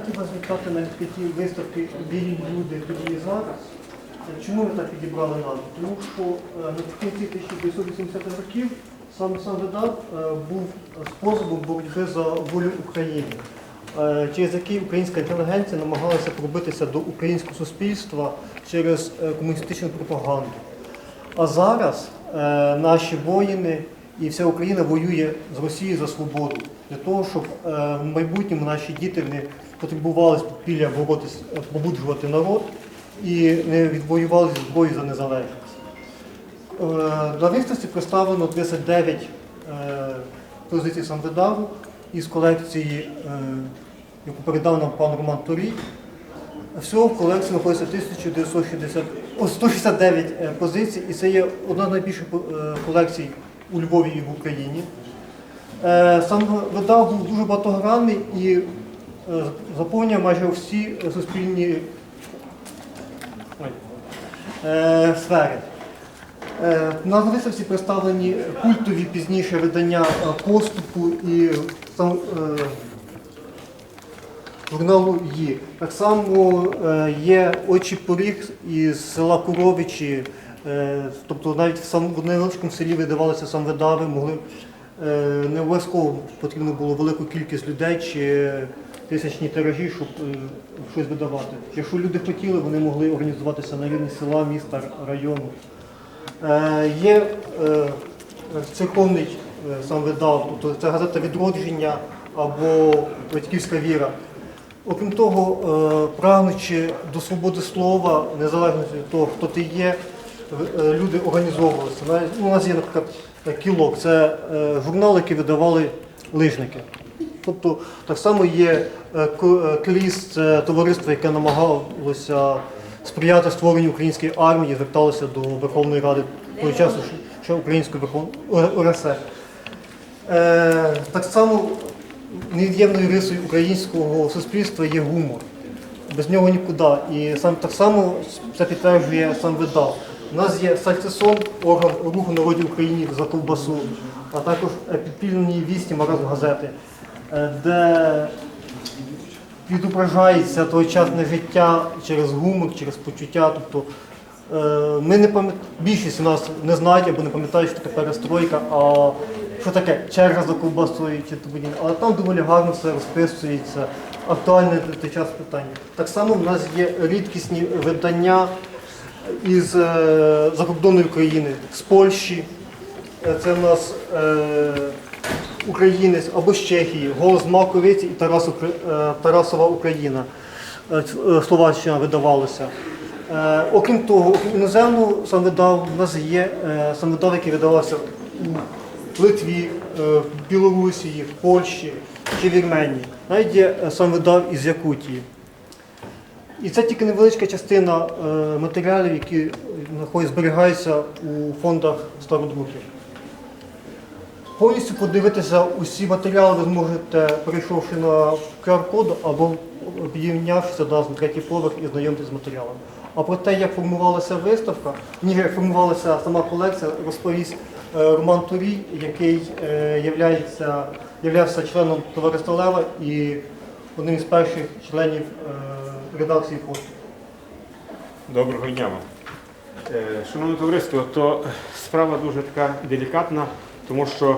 хотів вас вітати на відкритті виставки Білі люди тоді і зараз. Чому ви так підібрали назву? Тому що е, наприкінці 1980-х років саме сам видав е, був способом боротьби за волю України, е, через який українська інтелігенція намагалася пробитися до українського суспільства через комуністичну пропаганду. А зараз наші воїни і вся Україна воює з Росією за свободу для того, щоб в майбутньому наші діти не потребували з підпілля боротись, е, побуджувати народ і не відвоювали зброю за незалежність. Е, на виставці представлено 39 е, позицій самвидаву із колекції, яку передав нам пан Роман Торій. Всього в колекції знаходиться 1960, о, 169 е, позицій, і це є одна з найбільших колекцій у Львові і в Україні. Сам видав був дуже багатогранний і заповнює майже всі суспільні е, сфери. Е, На виставці представлені культові пізніше видання е, поступу і е, журналу «Ї». Так само е, є очі поріг із села Куровичі, е, тобто навіть в сам- невеличкому селі видавалися сам видави, е, не обов'язково потрібно було велику кількість людей чи тисячні тиражі, щоб е, щось видавати. Якщо люди хотіли, вони могли організуватися на рівні села, міста, району. Е, Є е, церковний сам видав, тобто це газета відродження або батьківська віра. Окрім того, прагнучи до свободи слова, незалежно від того, хто ти є, люди організовувалися. Ну, У нас є, наприклад, кілок, це журнал, який видавали лижники. Тобто так само є е, е, КЛІС, це товариство, яке намагалося сприяти створенню української армії, зверталося до Верховної Ради того часу, що Української Верховної РСР. Е, так само невід'ємною рисою українського суспільства є гумор. Без нього нікуди. І сам так само це підтверджує сам видав. У нас є сальцесон, орган руху народів України за ковбасу, а також е, підпільні вісні маразм газети, е, де відображається тогочасне життя через гумор, через почуття. Тобто е, ми не пам'ят... більшість у нас не знають або не пам'ятають, що таке перестройка, а що таке черга за ковбасою чи то подібне. Але там доволі гарно все розписується, актуальне той час питання. Так само в нас є рідкісні видання із е, закордонної України, з Польщі. Е, Це в нас е, українець або з Чехії, голос Маковиці і Тарас, е, Тарасова Україна. Е, е, Словаччина видавалося. Окрім того, окрім іноземного самвидав, у нас є е, самвидав, який видавався у Литві, в Білорусі, в Польщі чи Вірменії. Навіть є е, самвидав із Якутії. І це тільки невеличка частина матеріалів, які зберігаються у фондах стародруків. Повністю подивитися усі матеріали ви зможете, перейшовши на QR-код або підійнявшися на третій поверх і знайомитися з матеріалами. А про те, як формувалася виставка, ні, як формувалася сама колекція, розповість е, Роман Турій, який е, являвся членом товариства Лева і одним із перших членів е, редакції фонду. Доброго дня вам. Шановне товариство, то справа дуже така делікатна, тому що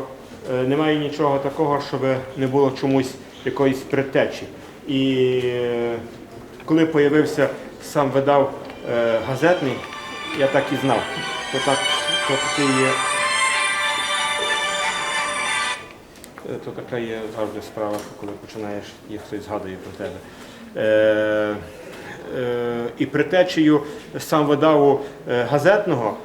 е, немає нічого такого, щоб не було чомусь якоїсь предтечі. І е, коли з'явився сам видав е, газетний, я так і знав. То так, то такий є. То така є завжди справа, коли починаєш і хтось згадує про тебе. Е, е, і притечею сам видаву газетного,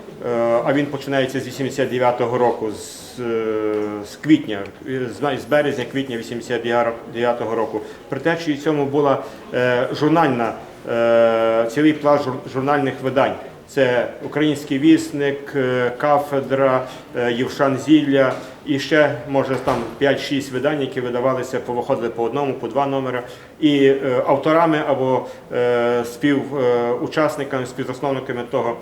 а він починається з 89-го року, з, е, з квітня, е, з, березня квітня 89-го року. Притечею цьому була е, журнальна, е, цілий пласт жур- журнальних видань. Це Український вісник, е, кафедра, е, Євшан Зілля і ще може там 5-6 видань, які видавалися, повиходили по одному, по два номери. І е, авторами або співучасниками, співзасновниками того.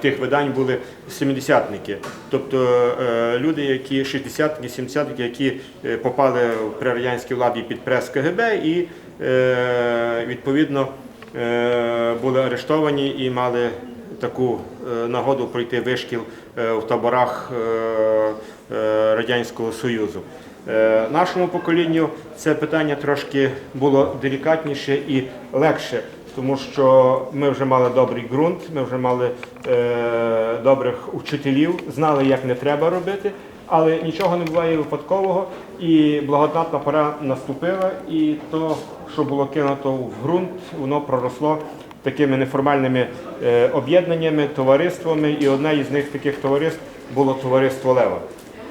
Тих видань були 70-ники, тобто люди, які 60-ки, 70-ки, які попали при радянській владі під прес КГБ і відповідно були арештовані і мали таку е, нагоду пройти вишкіл е, в таборах е, Радянського Союзу. Нашому поколінню це питання трошки було делікатніше і легше, тому що ми вже мали добрий ґрунт, ми вже мали е, добрих вчителів, знали, як не треба робити, але нічого не буває випадкового, і благодатна пора наступила, і то, що було кинуто в ґрунт, воно проросло такими неформальними е, об'єднаннями, товариствами, і одне із них таких товариств було товариство Лева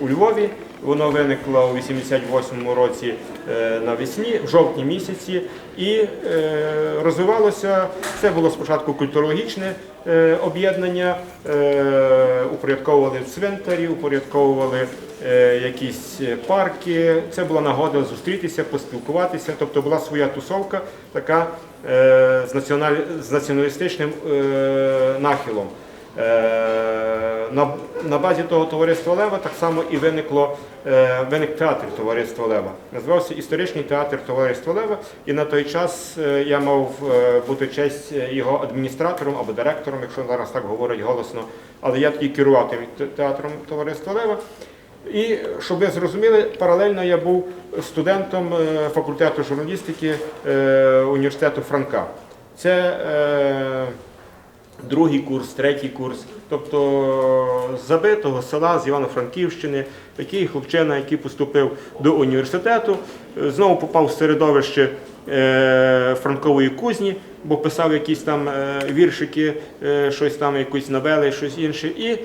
у Львові. Воно виникло у 88-му році е, навесні, в жовтні місяці, і е, розвивалося. Це було спочатку культурологічне об'єднання, упорядковували цвинтарі, упорядковували якісь парки. Це була нагода зустрітися, поспілкуватися. Тобто була своя тусовка, така е, з, національ... з націоналістичним е, нахилом. Е, На, базі того товариства Лева так само і виникло, е, виник театр товариства Лева. Називався історичний театр товариства Лева, і на той час е, я мав е, бути честь його адміністратором або директором, якщо зараз так говорять голосно. Але я тоді керував театром товариства Лева. І щоб ви зрозуміли, паралельно я був студентом е, факультету журналістики е, університету Франка. Це е, другий курс, третій курс. Тобто забитого села з Івано-Франківщини, такий хлопчина, який поступив до університету, знову попав в середовище Франкової кузні, бо писав якісь там віршики, щось там, якусь новели, щось інше. І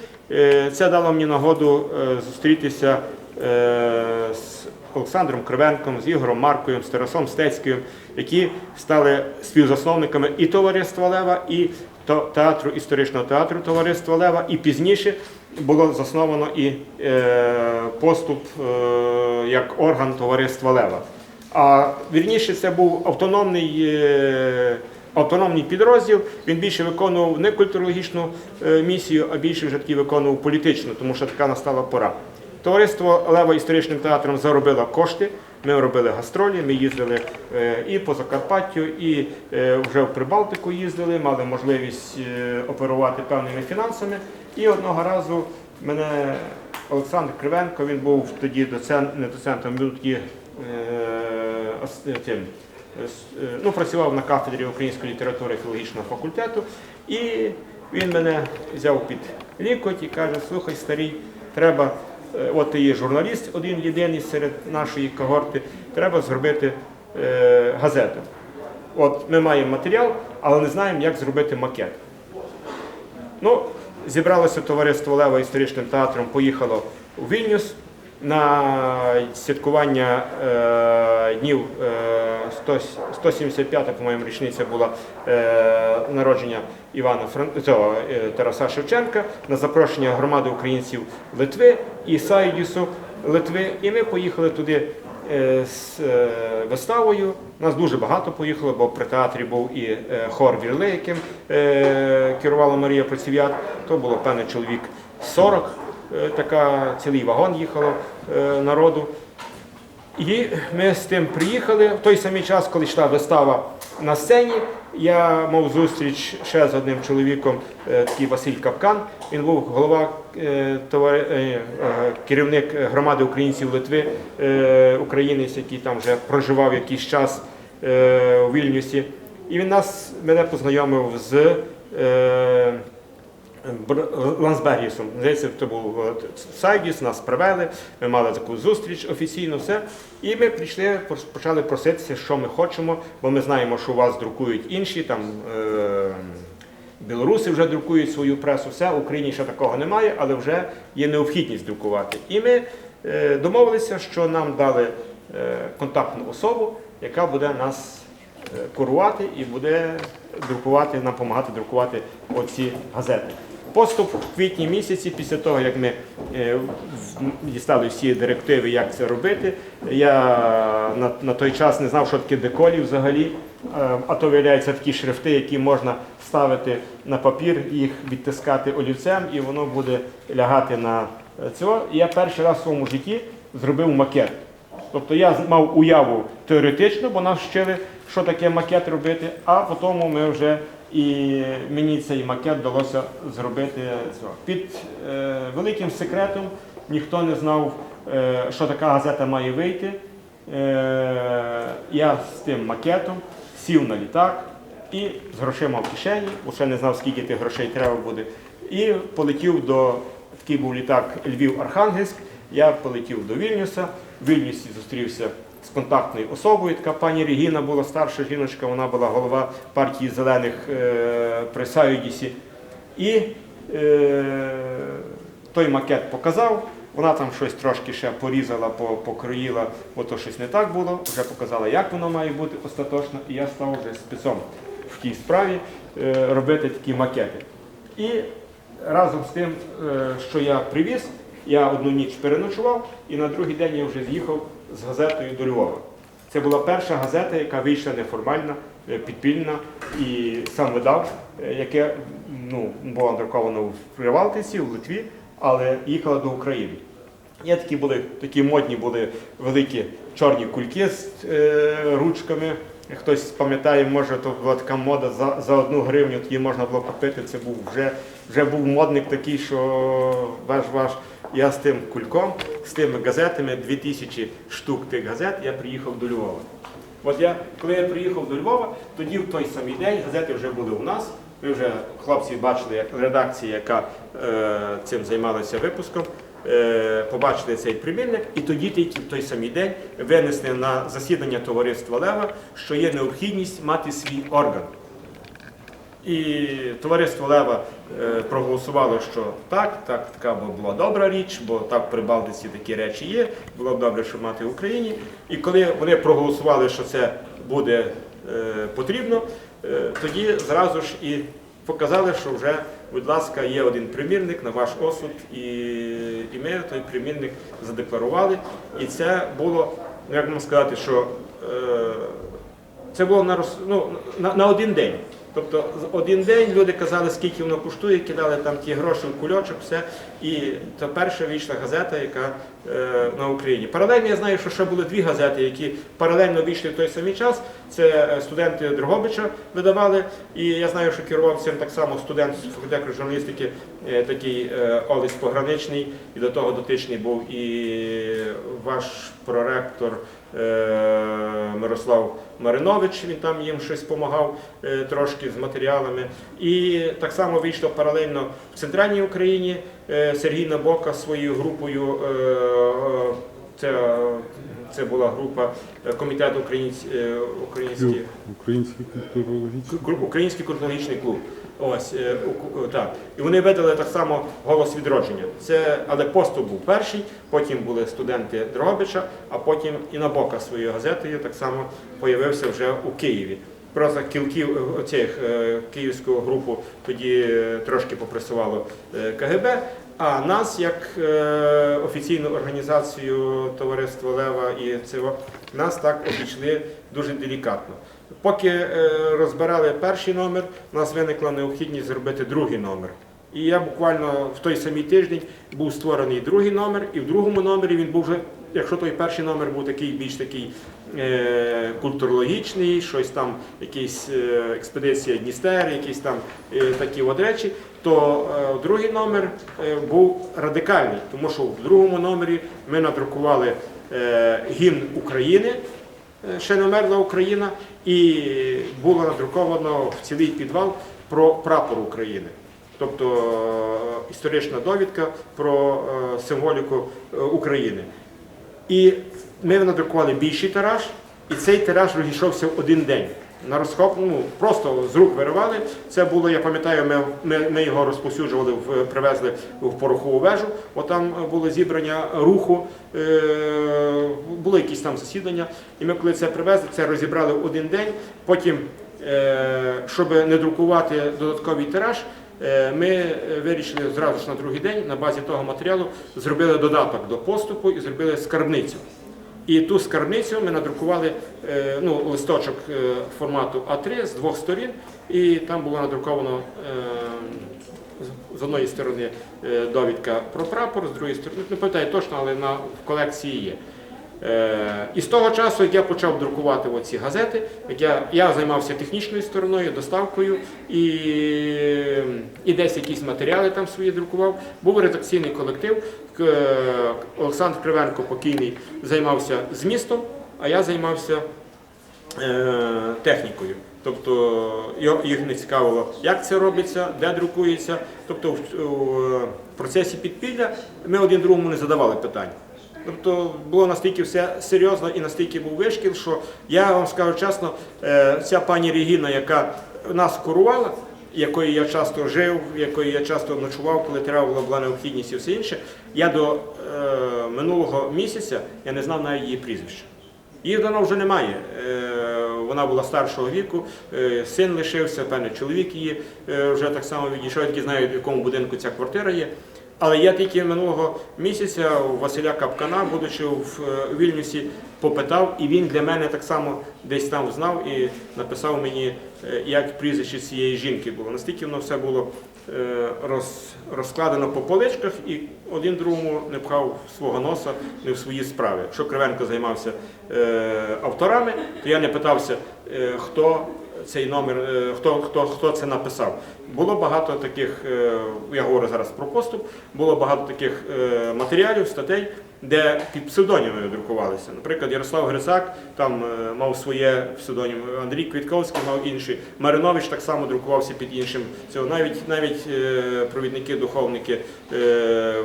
це дало мені нагоду е, зустрітися е, з Олександром Кривенком, з Ігорем Маркою, з Тарасом Стецьким, які стали співзасновниками і товариства Лева, і театру історичного театру товариства Лева. І пізніше було засновано і е, поступ е, як орган товариства Лева. А вірніше це був автономний. Автономний підрозділ він більше виконував не культурологічну е, місію, а більше вже таки виконував політичну, тому що така настала пора. Товариство Лева історичним театром заробило кошти. Ми робили гастролі, ми їздили е, і по Закарпаттю, і е, вже в Прибалтику їздили, мали можливість оперувати певними фінансами. І одного разу мене Олександр Кривенко, він був тоді доцент, не доцентом, він був тоді е, тим, ну, працював на кафедрі української літератури філологічного факультету. І він мене взяв під лікоть і каже: слухай, старий, треба, е, от ти є журналіст, один єдиний серед нашої когорти, треба зробити е, газету. От ми маємо матеріал, але не знаємо, як зробити макет. Ну, зібралося товариство Лева історичним театром, поїхало у Вільнюс на святкування е, днів е, 100 175, по-моєму, річниця була е, народження Івана Фран... цього, е, Тараса Шевченка на запрошення громади українців Литви і Сайдісу Литви. І ми поїхали туди е, з е, виставою. Нас дуже багато поїхало, бо при театрі був і е, хор Вірли, яким керувала Марія Проців'ят. То було певне чоловік 40, е, така цілий вагон їхало е, народу. І ми з тим приїхали. В той самий час, коли йшла вистава на сцені, я мав зустріч ще з одним чоловіком, е, такий Василь Капкан. Він був голова е, е, е, керівник громади українців Литви, е, українець, який там вже проживав якийсь час е, у Вільнюсі. І він нас мене познайомив з. Лансбергісом. Здається, це був е, Сайдіс, нас привели, ми мали таку зустріч офіційно, все. І ми прийшли, почали проситися, що ми хочемо, бо ми знаємо, що у вас друкують інші, там е- білоруси вже друкують свою пресу, все, в Україні ще такого немає, але вже є необхідність друкувати. І ми е, домовилися, що нам дали е, контактну особу, яка буде нас е, курувати і буде друкувати, нам допомагати друкувати оці газети. Поступ в квітні місяці, після того, як ми е, дістали всі директиви, як це робити, я на, на той час не знав, що таке деколі взагалі. Е, А то виявляються такі шрифти, які можна ставити на папір, їх відтискати олівцем, і воно буде лягати на е, цього. Я перший раз в своєму житті зробив макет. Тобто я мав уяву теоретично, бо нас вчили що таке макет робити, а потім ми вже і мені цей макет вдалося зробити під е, великим секретом. Ніхто не знав, е, що така газета має вийти. Е, я з тим макетом сів на літак і з грошима в кишені, ще не знав, скільки тих грошей треба буде. І полетів до такий був літак Львів-Архангельськ. Я полетів до Вільнюса. В Вільнюсі зустрівся з контактною особою. Така пані Регіна була старша жіночка, вона була голова партії зелених е, при Саюдісі. І е, той макет показав. Вона там щось трошки ще порізала, покроїла, бо то щось не так було. Вже показала, як воно має бути остаточно, і я став вже спецом в тій справі е, робити такі макети. І разом з тим, е, що я привіз, я одну ніч переночував, і на другий день я вже з'їхав з газетою до Львова. Це була перша газета, яка вийшла неформальна, е, підпільна, і сам видав, е, яке ну, було надруковано в Привалтиці, в Литві, але їхала до України. Є такі були, такі модні були великі чорні кульки з е, ручками. Хтось пам'ятає, може, то була така мода за, за одну гривню, тоді можна було купити. Це був вже, вже був модник такий, що ваш ваш. Я з тим кульком, з тими газетами, 2000 штук тих газет, я приїхав до Львова. От я, коли я приїхав до Львова, тоді в той самий день газети вже були у нас. Ви вже хлопці бачили, як редакція, яка е, цим займалася випуском, е, побачили цей примірник, і тоді тільки в той самий день винесли на засідання товариства Лева, що є необхідність мати свій орган. І товариство Лева е, проголосувало, що так, так, така була добра річ, бо так при Балтиці такі речі є, було б добре, щоб мати в Україні. І коли вони проголосували, що це буде е, потрібно, е, тоді зразу ж і показали, що вже, будь ласка, є один примірник на ваш осуд, і, і ми той примірник задекларували. І це було, як можна сказати, що це було на, ну, на, на один день. Тобто один день люди казали, скільки воно коштує, кидали там ті гроші в кульочок, все. І це перша вийшла газета, яка на Україні. Паралельно я знаю, що ще були дві газети, які паралельно вийшли в той самий час. Це е, студенти Дрогобича видавали. І я знаю, що керував цим так само студент з факультету журналістики, е, такий е, Олесь Пограничний, і до того дотичний був і ваш проректор. е, Мирослав Маринович, він там їм щось допомагав е, трошки з матеріалами. І так само вийшло паралельно в центральній Україні е, Сергій Набока своєю групою. Це, це була група е, комітету українсь, е, українських Український культурологічний. Кру- Український культурологічний клуб. Ось е, так. І вони видали так само голос відродження. Це, але поступ був перший, потім були студенти Дрогобича, а потім і Набока своєю газетою так само появився вже у Києві. Просто кілків оцих київську групу тоді трошки попресувало е, КГБ. А нас, як е, офіційну організацію товариства Лева і ЦИВО, нас так обійшли дуже делікатно. Поки е, розбирали перший номер, у нас виникла необхідність зробити другий номер. І я буквально в той самий тиждень був створений другий номер, і в другому номері він був вже, якщо той перший номер був такий більш такий е, культурологічний, щось там, якісь е, експедиція Дністер, якісь там е, такі от речі, то е, другий номер е, був радикальний, тому що в другому номері ми надрукували е, гімн України. Ще не мерла Україна, і було надруковано в цілий підвал про прапор України. Тобто історична довідка про символіку України. І ми надрукували більший тираж, і цей тираж розійшовся в один день. На розхоп, ну, просто з рук виривали. Це було, я пам'ятаю, ми, ми, ми його розповсюджували, в, привезли в порохову вежу. Отам було зібрання руху, е, були якісь там засідання. І ми, коли це привезли, це розібрали в один день. Потім, е, щоб не друкувати додатковий тираж, Е, Ми вирішили зразу ж на другий день на базі того матеріалу зробили додаток до поступу і зробили скарбницю. І ту скарбницю ми надрукували е, ну, листочок е, формату А3 з двох сторін, і там було надруковано е, з- одної сторони довідка про прапор, з другої сторони, не пам'ятаю точно, але на, колекції є. Е, І з того часу, як я почав друкувати оці газети, я, я займався технічною стороною, доставкою і, і десь якісь матеріали там свої друкував. Був редакційний колектив. Олександр Кривенко покійний займався змістом, а я займався е, технікою. Тобто їх не цікавило, як це робиться, де друкується. Тобто в процесі підпілля ми один другому не задавали питань. Тобто було настільки все серйозно і настільки був вишкіл, що я вам скажу чесно, е, ця пані Регіна, яка нас курувала, якою я часто жив, якою я часто ночував, коли треба була, необхідність і все інше, я до е, минулого місяця я не знав навіть її прізвища. Її давно вже немає. Е, Вона була старшого віку, е, син лишився, певне, чоловік її е, вже так само відійшов, я тільки в якому будинку ця квартира є. Але я тільки минулого місяця у Василя Капкана, будучи в е, Вільнюсі, попитав, і він для мене так само десь там знав і написав мені, е, як прізвище цієї жінки було. Настільки воно все було е, роз, розкладено по поличках, і один другому не пхав свого носа не в свої справи. Якщо Кривенко займався авторами, то я не питався, хто цей номер, е, хто, хто, хто це написав. Було багато таких, е, я говорю зараз про поступ, було багато таких е, матеріалів, статей, де під псевдонімами друкувалися. Наприклад, Ярослав Грицак там мав своє псевдонім, Андрій Квітковський мав інший. Маринович так само друкувався під іншим. Цього навіть навіть провідники, духовники,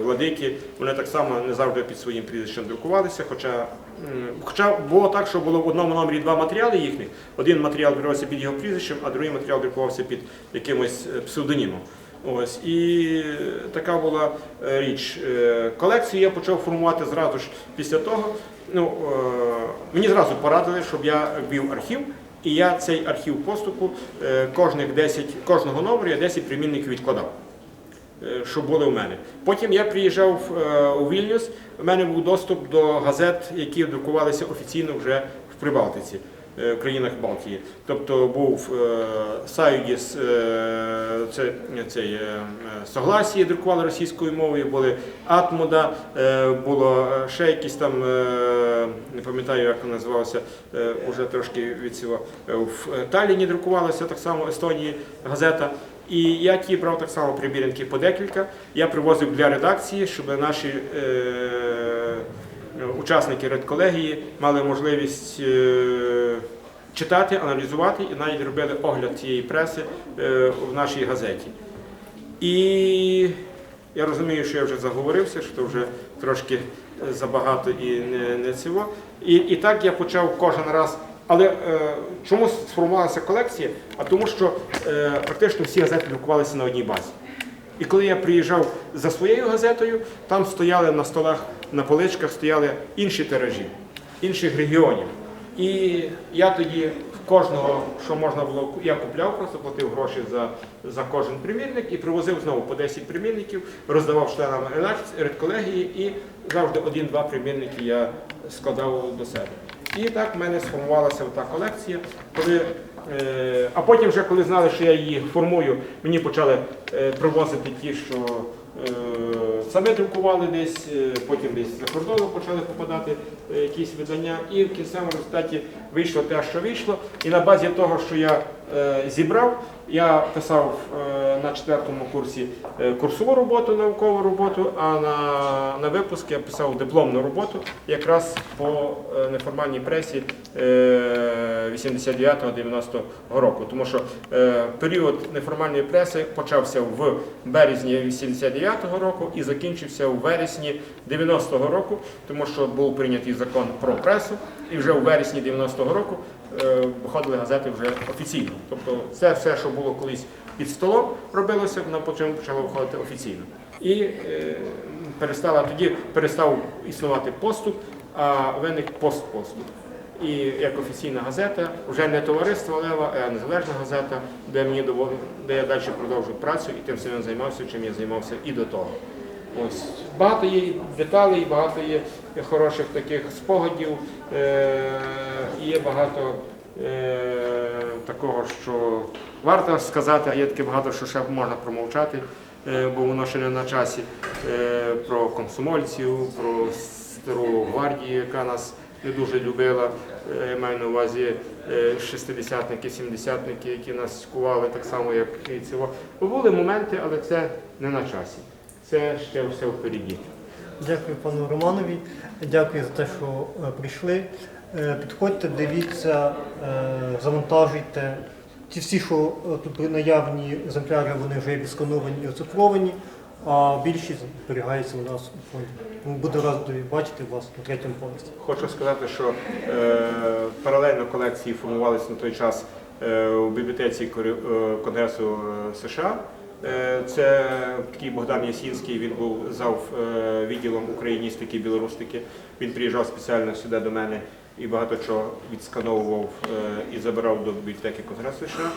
владики, вони так само не завжди під своїм прізвищем друкувалися. Хоча, хоча було так, що було в одному номері два матеріали їхніх. Один матеріал друкувався під його прізвищем, а другий матеріал друкувався під якимось е, псевдонімом. Ось і е, така була е, річ. Колекцію я почав формувати зразу ж після того. Ну, мені зразу порадили, щоб я вів архів, і я цей архів поступу кожних 10, кожного номеру я 10 примінників відкладав. Е, Що були у мене. Потім я приїжджав е, у Вільнюс, у мене був доступ до газет, які друкувалися офіційно вже в Прибалтиці, е, в країнах Балтії. Тобто був Саюдіс, це, цей, е, е, Согласії друкували російською мовою, були Атмода, було ще якісь там, не пам'ятаю, як воно називалося, е, уже трошки від цього. В Талліні друкувалася так само Естонії газета. І я ті брав так само примірянки по декілька. Я привозив для редакції, щоб наші е, учасники редколегії мали можливість е, читати, аналізувати і навіть робили огляд цієї преси е, в нашій газеті. І я розумію, що я вже заговорився, що вже трошки е, забагато і не, не цього. І, і так я почав кожен раз. Але е, чому сформувалася колекція? А тому, що е, практично всі газети друкувалися на одній базі. І коли я приїжджав за своєю газетою, там стояли на столах, на поличках стояли інші тиражі, інших регіонів. І я тоді кожного, що можна було, я купляв, просто платив гроші за, за кожен примірник і привозив знову по 10 примірників, роздавав членам редколегії і завжди один-два примірники я складав до себе. І так в мене сформувалася та колекція. Коли, е, а потім, вже коли знали, що я її формую, мені почали е, привозити ті, що е, самі друкували десь, е, потім десь за кордону почали попадати е, якісь видання. І в кінцевому результаті вийшло те, що вийшло. І на базі того, що я зібрав, я писав е, на четвертому курсі е, курсову роботу, наукову роботу, а на, на випуск я писав дипломну роботу якраз по е, неформальній пресі е, 89-90 року. Тому що е, період неформальної преси почався в березні 89-го року і закінчився у вересні 90-го року, тому що був прийнятий закон про пресу, і вже у вересні 90-го року е, виходили газети вже офіційно. Тобто це все, що було колись під столом, робилося, воно потім почало виходити офіційно. І е, перестала тоді перестав існувати поступ, а виник постпоступ. І як офіційна газета, вже не товариство Лева, а незалежна газета, де мені доволі, де я далі продовжую працю і тим самим займався, чим я займався і до того. Ось багато є деталей, багато є хороших таких спогадів, е, і є багато е, такого, що варто сказати, а є таке багато, що ще можна промовчати, е, бо воно ще не на часі. Про комсомольців, про стару гвардію, яка нас не дуже любила. Я маю на увазі шестидесятники, сімдесятники, які нас кували так само, як і цього. Були моменти, але це не на часі. Це ще все впереді. Дякую пану Романові. Дякую за те, що е, прийшли. Е, Підходьте, дивіться, е, завантажуйте. Ті всі, що тут наявні екземпляри, вони вже є і оцифровані, а більшість зберігається у нас у фонді. Тому буду радий бачити вас на третьому поверсі. Хочу сказати, що е, паралельно колекції формувалися на той час е, у бібліотеці Конгресу США. Е, це такий Богдан Ясінський, він був зав е, відділом україністики і білорустики. Він приїжджав спеціально сюди до мене і багато чого відскановував е, і забирав до бібліотеки Конгресу США.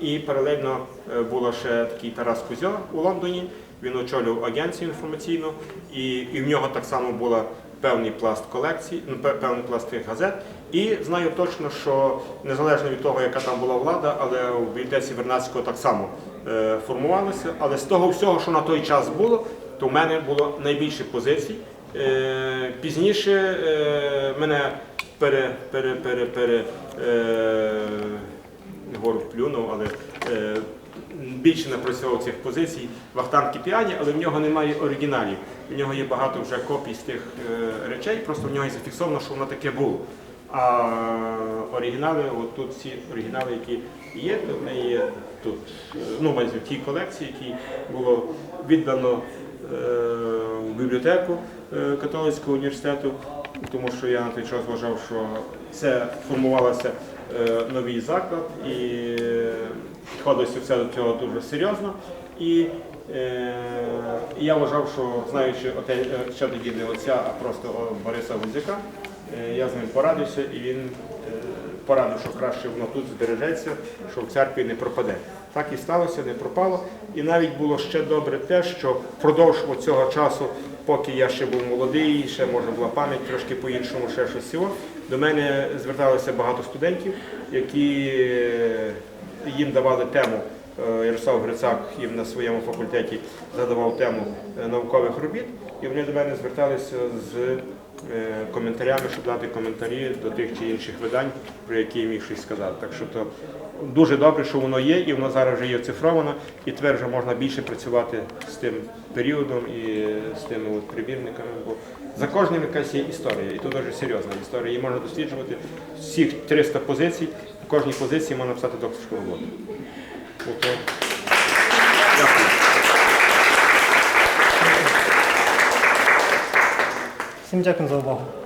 І паралельно було ще такий Тарас Кузьо у Лондоні. Він очолював агенцію інформаційну, і, і в нього так само була певний пласт колекцій, ну, певний пласт тих газет. І знаю точно, що незалежно від того, яка там була влада, але в бібліотеці Вернадського так само формувалося. Але з того всього, що на той час було, то в мене було найбільше позицій. Е, пізніше е, мене пере, пере, пере, пере, е, не говорю плюнув, але е, більше напрацьовував цих позицій Вахтан Кіпіані, але в нього немає оригіналів. В нього є багато вже копій з тих е, речей, просто в нього є зафіксовано, що воно таке було. А оригінали, от тут оригінали, які є, то в неї є тут, ну, майже в тій колекції, які було віддано е, в бібліотеку е, католицького університету, тому що я на той час вважав, що це формувалося е, новий заклад і підходилося все до цього дуже серйозно. І я вважав, що знаючи оте, ще тоді не отця, а просто Бориса Гудзяка, я з ним порадився і він порадив, що краще воно тут збережеться, що в церкві не пропаде. Так і сталося, не пропало. І навіть було ще добре те, що впродовж цього часу, поки я ще був молодий, ще може була пам'ять трошки по-іншому, ще щось цього, до мене зверталося багато студентів, які е, їм давали тему. Е, Ярослав Грицак їм на своєму факультеті задавав тему е, наукових робіт, і вони до мене зверталися з коментарями, щоб дати коментарі до тих чи інших видань, про які я міг щось сказати. Так що то дуже добре, що воно є, і воно зараз вже є оцифровано, і тепер вже можна більше працювати з тим періодом і з тими от примірниками. Бо за кожним якась є історія, і тут дуже серйозна історія. Її можна досліджувати всіх 300 позицій, в кожній позиції можна писати докторську роботу. Ото. Дякую. Всім дякую за увагу.